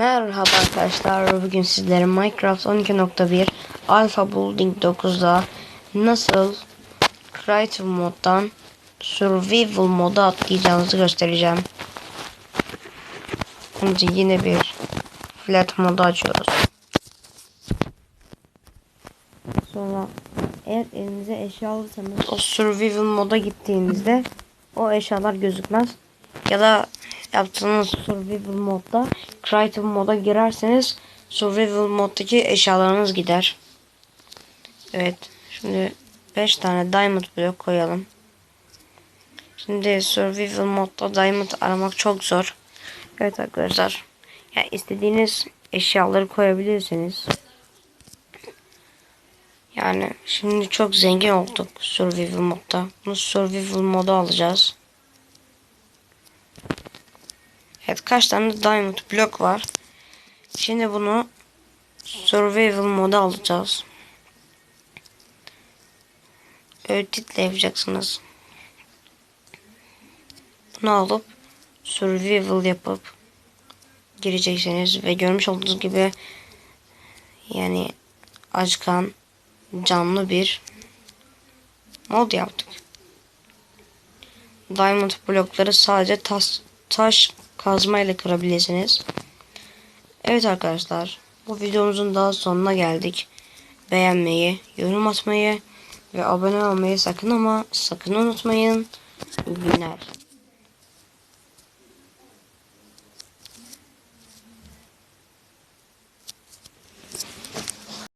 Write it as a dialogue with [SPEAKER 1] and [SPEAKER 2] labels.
[SPEAKER 1] Merhaba arkadaşlar. Bugün sizlere Minecraft 12.1 Alpha Building 9'da nasıl Creative moddan Survival moda atlayacağınızı göstereceğim. Önce yine bir Flat modu açıyoruz. Sonra eğer elinize eşya alırsanız o Survival moda gittiğinizde o eşyalar gözükmez. Ya da yaptığınız Survival modda Creative moda girerseniz Survival moddaki eşyalarınız gider. Evet. Şimdi 5 tane Diamond blok koyalım. Şimdi Survival modda Diamond aramak çok zor. Evet arkadaşlar. Ya istediğiniz eşyaları koyabilirsiniz. Yani şimdi çok zengin olduk Survival modda. Bunu Survival moda alacağız. Evet kaç tane diamond blok var. Şimdi bunu survival moda alacağız. Editle yapacaksınız. Bunu alıp survival yapıp gireceksiniz ve görmüş olduğunuz gibi yani acıkan canlı bir mod yaptık. Diamond blokları sadece taş, taş kazma ile kırabilirsiniz. Evet arkadaşlar bu videomuzun daha sonuna geldik. Beğenmeyi, yorum atmayı ve abone olmayı sakın ama sakın unutmayın. İyi günler.